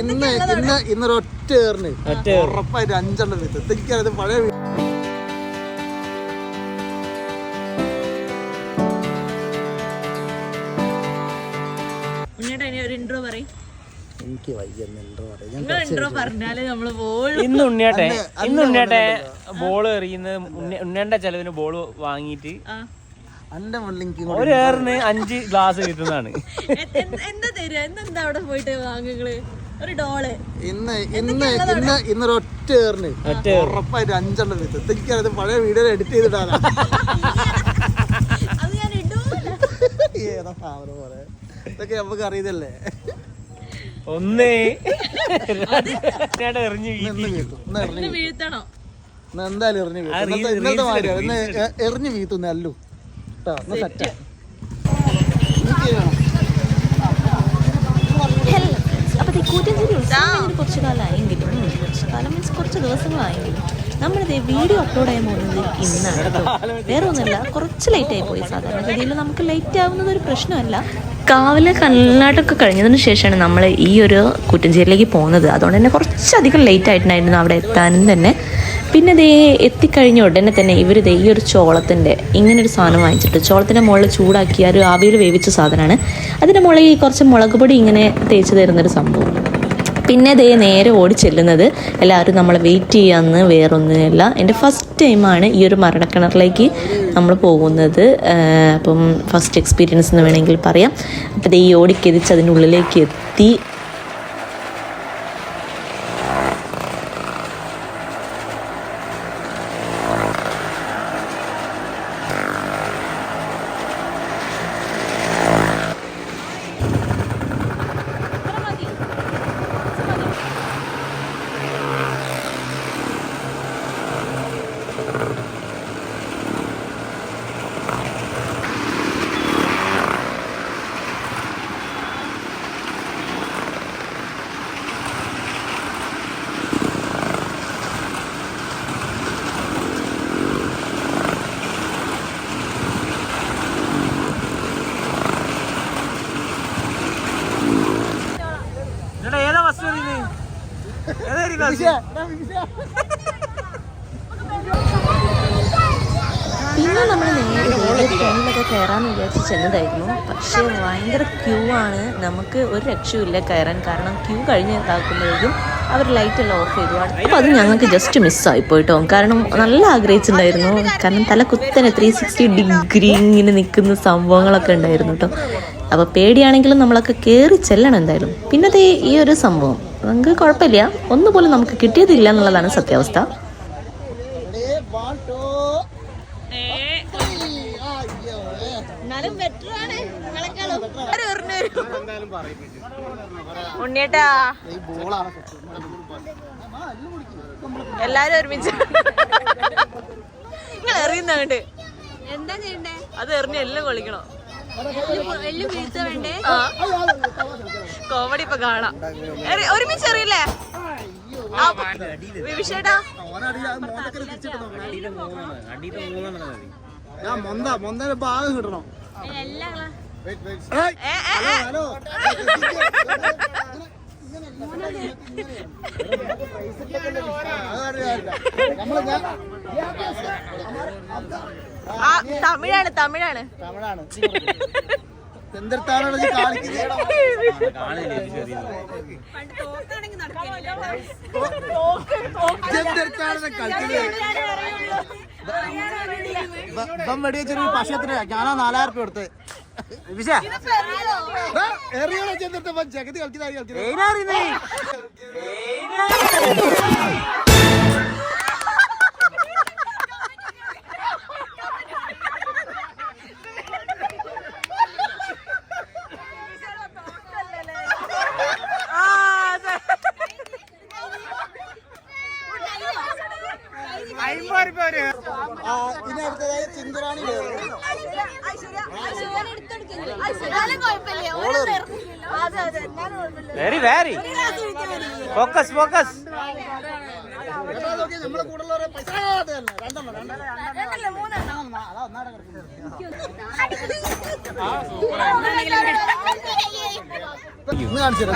ഇന്ന് ഇന്ന് ഇന്ന് ഇന്നൊരു ഒറ്റ ഏറിന്. ഉറപ്പായിട്ട് അഞ്ചെണ്ണം വിത്ത് എനിക്കത് പഴയ വീ- ഉണ്ണിയേട്ടാ ഇനി ഒരു ഇൻട്രോ പറയും. എനിക്ക് വയ്യെന്ന് ഇൻട്രോ പറയാ. ഞാൻ ഇൻട്രോ പറഞ്ഞാലേ നമ്മൾ പോളൂ ഇന്ന് ഉണ്ണിയാട്ടെ ഇന്ന് ഉണ്ണിയാട്ടെ ബോൾ എറിയുന്നത് ഉണ്ണി- ഉണ്ണിയുടെ ചെലവിന് ബോൾ വാങ്ങിയിട്ട് ഒരു ഏറിന് അഞ്ച് ഗ്ലാസ് കിട്ടുന്നതാണ്. എന്താ തരുക? എന്താ അവിടെ പോയിട്ട് വാങ്ങുകൾ? ഒരു ഡോൾ. ഇന്ന് ഇന്ന് ഇന്ന് ഇന്നൊരു ഒറ്റ ഏറിന്. ഉറപ്പായിട്ട് അഞ്ചെണ്ണം വിത്ത് എനിക്കത് പഴയ വീഡിയോ എഡിറ്റ് ചെയ്തിട്ടാണ് ഏതാ സാധനം പോലെ ഇതൊക്കെ നമുക്ക് അറിയതല്ലേ ഒന്നേ. എറിഞ്ഞു വീഴ്ത്തി. വീഴ്ത്തണോ. എന്തായാലും എറിഞ്ഞു എ- എറിഞ്ഞ് വീത്തുന്ന അല്ലു. കേട്ടോ. ഒന്ന് സെറ്റ്. അപ്പോൾ കൂറ്റഞ്ചേരി ഉത്സവം കുറച്ച് കാലമായെങ്കിലും കുറച്ച് കാലം മീൻസ് കുറച്ച് ദിവസങ്ങളായെങ്കിലും നമ്മളിത് വീഡിയോ അപ്ലോഡ് ചെയ്യാൻ പോകുന്നത് ഇന്നാണ് വേറെ ഒന്നുമില്ല കുറച്ച് ലേറ്റ് ആയി പോയി സാധാരണഗതിയിൽ നമുക്ക് ലേറ്റ് ആവുന്നത് ഒരു പ്രശ്നമല്ല. കാവിലെ കല്ലാട്ടൊക്കെ കഴിഞ്ഞതിന് ശേഷമാണ് നമ്മൾ ഈ ഒരു കുറ്റഞ്ചേരിയിലേക്ക് പോകുന്നത്. അതുകൊണ്ട് തന്നെ കുറച്ചധികം ലേറ്റ് ആയിട്ടുണ്ടായിരുന്നു അവിടെ എത്താനും തന്നെ. പിന്നെ ദേ എത്തിക്കഴിഞ്ഞ ഉടനെ തന്നെ ഇവർ ദേ ഈ ഒരു ചോളത്തിന്റെ ഇങ്ങനെ ഒരു സാധനം വാങ്ങിച്ചിട്ട് ചോളത്തിന്റെ മുകളിൽ ചൂടാക്കി ആ ഒരു ആവിയിൽ വേവിച്ച സാധനമാണ് അതിന്റെ മുകളിൽ കുറച്ച് മുളക് പൊടി ഇങ്ങനെ തേച്ച് തരുന്നൊരു സംഭവം. പിന്നെ ദേ നേരെ ഓടി ചെല്ലുന്നത് എല്ലാവരും നമ്മളെ വെയിറ്റ് ചെയ്യാമെന്ന് വേറൊന്നുമില്ല. എന്റെ ഫസ്റ്റ് ടൈമാണ് ഈ ഒരു മരണക്കിണറിലേക്ക് നമ്മൾ പോകുന്നത്. അപ്പം ഫസ്റ്റ് എക്സ്പീരിയൻസ് എന്ന് വേണമെങ്കിൽ പറയാം. അപ്പോൾ ദേ ഈ ഓടിക്കെതിച്ച് അതിനുള്ളിലേക്ക് എത്തി. പിന്നെ നമ്മൾ നേരെ ട്രെയിനിലൊക്കെ കയറാമെന്ന് വിചാരിച്ച് ചെന്നതായിരുന്നു. പക്ഷേ ഭയങ്കര ക്യൂ ആണ്. നമുക്ക് ഒരു രക്ഷയുമില്ല കയറാൻ കാരണം ക്യൂ കഴിഞ്ഞ് താക്കുമ്പോഴേക്കും അവർ ലൈറ്റ് എല്ലാം ഓഫ് ചെയ്തു. അപ്പോൾ അത് ഞങ്ങൾക്ക് ജസ്റ്റ് മിസ്സായി പോയിട്ടോ കാരണം നല്ല ആഗ്രഹിച്ചിട്ടുണ്ടായിരുന്നു. കാരണം തല കുത്തനെ ത്രീ സിക്സ്റ്റി ഡിഗ്രി ഇങ്ങനെ നിൽക്കുന്ന സംഭവങ്ങളൊക്കെ ഉണ്ടായിരുന്നു കേട്ടോ അപ്പോൾ പേടിയാണെങ്കിലും നമ്മളൊക്കെ കയറി ചെല്ലണം എന്തായാലും. പിന്നെ ദേ ഈ ഒരു സംഭവം. നമുക്ക് കുഴപ്പമില്ല. ഒന്നുപോലും നമുക്ക് കിട്ടിയതില്ല എന്നുള്ളതാണ് സത്യാവസ്ഥ. ഉണ്ണിയേട്ടാ. എല്ലാരും ഒരുമിച്ച്. നിങ്ങൾ എറിയുന്നുണ്ട് എന്താ ചെയ്യണ്ടേ? അത് എറിഞ്ഞ് എല്ലാം വേണ്ടേ കോമഡി ഇപ്പൊ കാണാം ഒരുമിച്ച് അറിയില്ലേ വിവിഷേട്ടാ ഞാൻ മൊന്ത മൊന്തന്റെ ഭാഗം കിട്ടണം ഹലോ, ഹലോ. അതറിയാം. നമ്മൾ ഞാൻ ആ തമിഴാണ് തമിഴാണ്. തമിഴാണ്. എന്തെടുത്താണ് ഇപ്പം വെടി വെച്ചൊരു പശത്തിന് ഞാനാ നാലായിരം രൂപ കൊടുത്ത്. എറിയോ ചെന്നിട്ട് ജഗതി കളിക്കുന്ന കളിക്കുന്നത് ആ, ഇനി അടുത്തതായി ചിന്തുറാണി കയറി. വെരി വെരി ഫോക്കസ് ഫോക്കസ് എടാ, നോക്കി നമ്മളെ കൂടെ ഉള്ളവരെ പൈസ ആ, അത് തന്നെ. രണ്ടെണ്ണം, രണ്ടെണ്ണം. അതാ ഒന്നാടെ കിടക്കുന്നത് ഇന്ന് കാണിച്ചു തരാം, ഇന്ന് കാണിച്ചു തരാം. എന്നെങ്കിലും നെക്സ്റ്റ് ഓരോരുത്തർ അറിയാ അത് ഏട്ടാ നിങ്ങൾ ഫോക്കസ്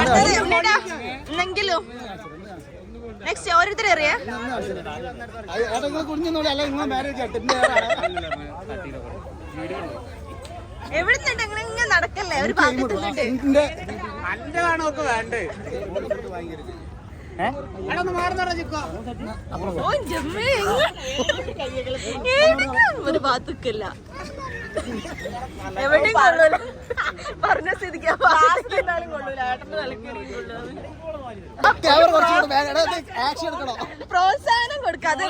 അല്ല നെക്സ്റ്റ് മാരേജ് അറിയാം. എവിടുന്നുണ്ട്? നിങ്ങൾ ഇങ്ങനെ നടക്കല്ലേ? ഒരു ഭാഗത്തുണ്ട് ഇതിന്റെ വേണ്ടേ? ഒരു ഭാഗത്തേക്കല്ല എവിടെയും കൊള്ളൂല പറഞ്ഞ സ്ഥിതിക്ക് ആ ഭാഗത്ത് എന്തായാലും കൊള്ളൂല ഏട്ടന്റെ നിലയ്ക്ക് ക്യാമറ കുറച്ചുകൂടെ ബാഗ് ആക്ഷൻ എടുക്കണോ പ്രോത്സാഹനം കൊടുക്കാതെ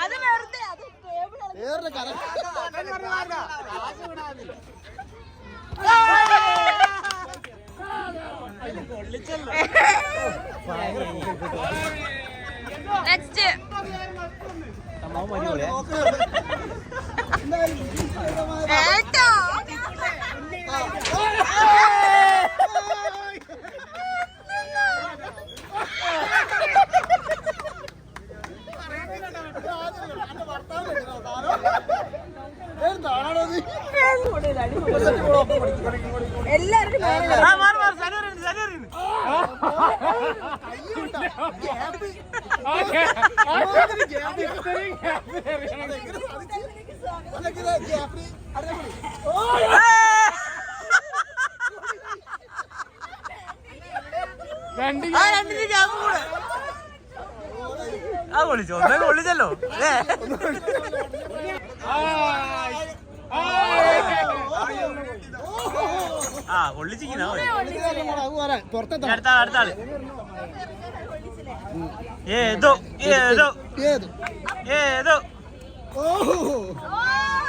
അത് വെറുതെ അത് ടേബിൾ വേറെ നെക്സ്റ്റ് ഏട്ടോ ആ വിളിച്ചോ. ഒന്നേ വിളിച്ചല്ലോ. ഏ ആ കൊള്ളിച്ചിരിക്കുന്ന പുറത്തെത്താം അടുത്ത അടുത്ത ആൾ. ഏതോ ഏതോ ഏത്. ഏതോ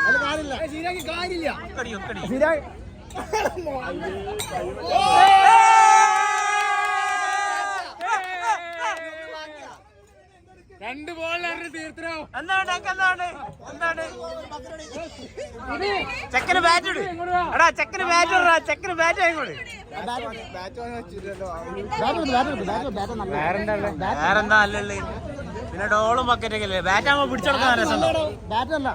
ഓഹോ ബോളിലാണ് ശരിയായി. എന്താണ് എന്താണ് എന്താണ്? ചെക്കന് ബാറ്റ് ഇട്. എടാ ചെക്കന് ബാറ്റ് ഇടാ ചെക്കന് ബാറ്റ് ആയിക്കോട് വേറെന്താ അല്ലല്ലേ പിന്നെ ഡോളും ബക്കറ്റൊക്കെ അല്ലേ ബാറ്റ് ആകുമ്പോ പിടിച്ചെടുക്കാൻ രസമുണ്ടോ ബാറ്റല്ല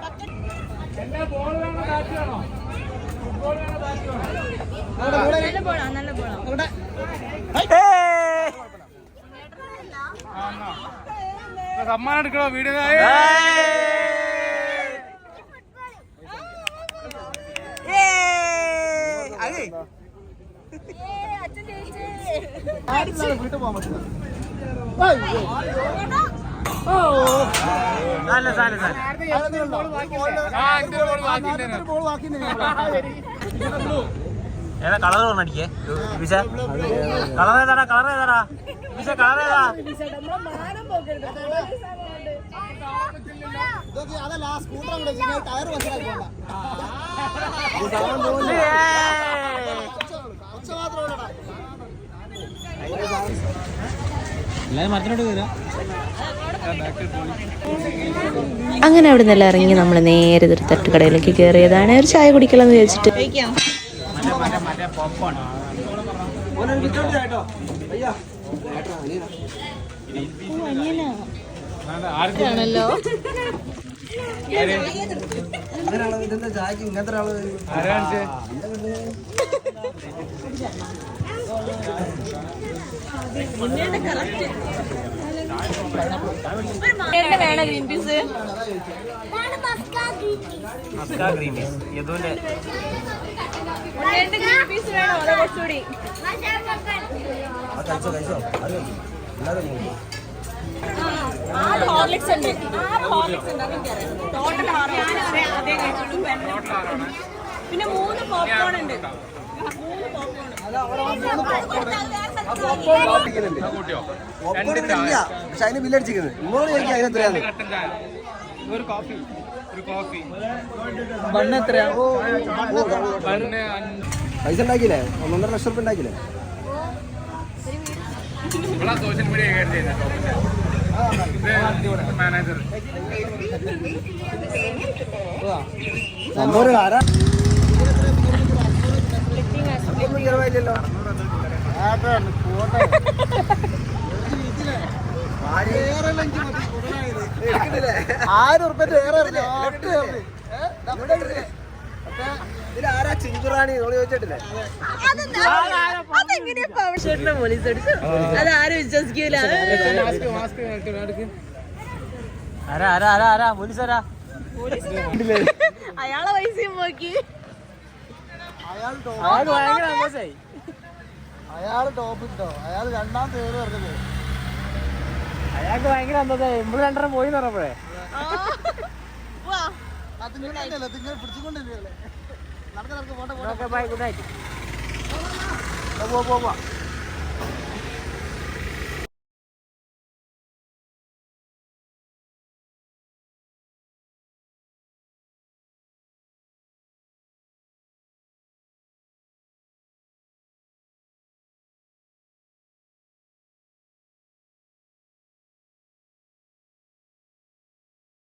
നല്ല പോളാ നല്ല ഏയ്! സമ്മാനം എടുക്കണോ? വീഡിയോ വീട്ടിൽ പോകാൻ പറ്റില്ല. ഏതാ കളർ പറഞ്ഞടിക്കേ വിശ കളർ ഏതാടാ കളർ ഏതാടാ? വിശ കളർ ഏതാ? അതല്ല സ്കൂട്ടർ അങ്ങോട്ട് ടയർ മാത്രം ഏയ്! അങ്ങനെ അവിടെ നിന്നെല്ലാം ഇറങ്ങി നമ്മൾ നേരെ ഒരു തട്ടുകടയിലേക്ക് കയറിയതാണ്. ഒരു ചായ കുടിക്കലാന്ന് വിചാരിച്ചിട്ട്. ആണല്ലോ എന്താ വേണം ഗ്രീൻ പീസ്? മസ്കാ ഗ്രീൻ പീസ്. യദുവിന്റെ ഗ്രീൻ പീസ് വേണോ അതോ കുറച്ചുകൂടി? ആറ് ഹോർലിക്സ് ഉണ്ട്. ആറ് ഹോർലിക്സ് ഉണ്ട് അതെനിക്കറിയാം. ടോട്ടൽ ആറ് അതേ കഴിച്ചുള്ളൂ പിന്നെ മൂന്ന് പോപ്കോൺ ഉണ്ട്. മൂന്ന് പക്ഷെ അതിന് ബില്ലടിച്ചിരിക്കുന്നത് ഇങ്ങോട്ട് ചോദിക്കാം ഒരു കോഫി ഒരു കോഫി ബണ്ണ് എത്രയാ? പൈസ ഉണ്ടാക്കിയില്ലേ? ഒന്നൊന്നര ലക്ഷം റുപ്യ ഉണ്ടാക്കിയില്ലേ? ഇവിടെ സോഷ്യൽ മീഡിയ മാനേജർ സംഭവം ആരാ? ആയിരം ഏറെ പോലീസ് അടിച്ചു വിശ്വസിക്കൂല. ആരാ ആരാ ആരാ ആരാ? പോലീസ് ആരാ അയാളെ പൈസയും പോക്കി. അയാൾ ടോപ്പ് അയാൾക്ക് ഭയങ്കര സന്തോഷായി അയാൾ ടോപ്പ് ഇട്ടോ അയാൾ രണ്ടാം പേര് പറഞ്ഞത് അയാൾക്ക് ഭയങ്കര സന്തോഷായി നമ്മൾ രണ്ടെണ്ണം പോയി പറഞ്ഞപ്പോഴേ. പിടിച്ചുകൊണ്ടില്ലേ നടക്ക നടക്ക പോട്ടെ പോട്ടെ. ബൈ ഗുഡ് നൈറ്റ് പോ പോ പോ.